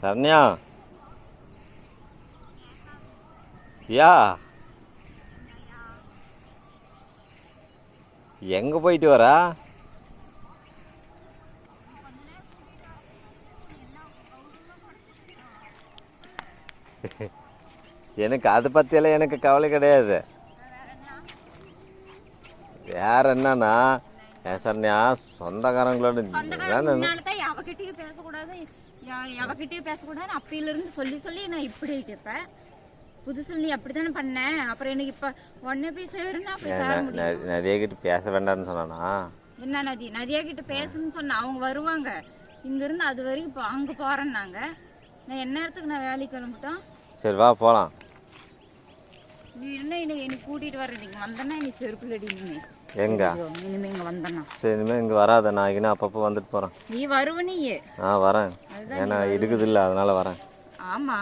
சரண்யா? யா? எங்க போயிட்டு வரா? எனக்கு அதை பற்றியெல்லாம் எனக்கு கவலை கிடையாது. வேற என்னன்னா சரண்யா சொந்தக்காரங்களோட சொந்தக்காரங்க முன்னால தான் எவகிட்டயும் பேசக்கூடாது. ய- எவகிட்டயும் பேசக்கூடாது அப்பையில இருந்து சொல்லி சொல்லி நான் இப்படி ஆயிட்டேன் இப்ப புதுசுல நீ அப்படித்தானே பண்ண? அப்புறம் எனக்கு இப்ப உடனே போய் சேருன்னா போய் சேர முடியும்? நிறைய கிட்ட பேச வேண்டாம்னு சொன்னானா? என்ன நதி? நதியா கிட்ட பேசணும்னு சொன்ன அவங்க வருவாங்க. இங்க இருந்து அது வரைக்கும் அங்க போறேன்னாங்க நான் என்ன நேரத்துக்கு நான் வேலைக்கு கிளம்பிட்டோம்? சரி வா போகலாம் நீ என்ன எனக்கு என்னை கூட்டிட்டு வர்றது? இங்க வந்தேன்னா நீ செருப்பு கடி நீ எங்க இனிமே இங்க வந்தேன்னா சரி இனிமேல் இங்கே வராத. நான் இங்கே அப்பப்போ வந்துட்டு போகிறேன் நீ வருவ நீ ஆ வரேன். ஏன்னா இருக்குது இல்லை அதனால வரேன். ஆமா.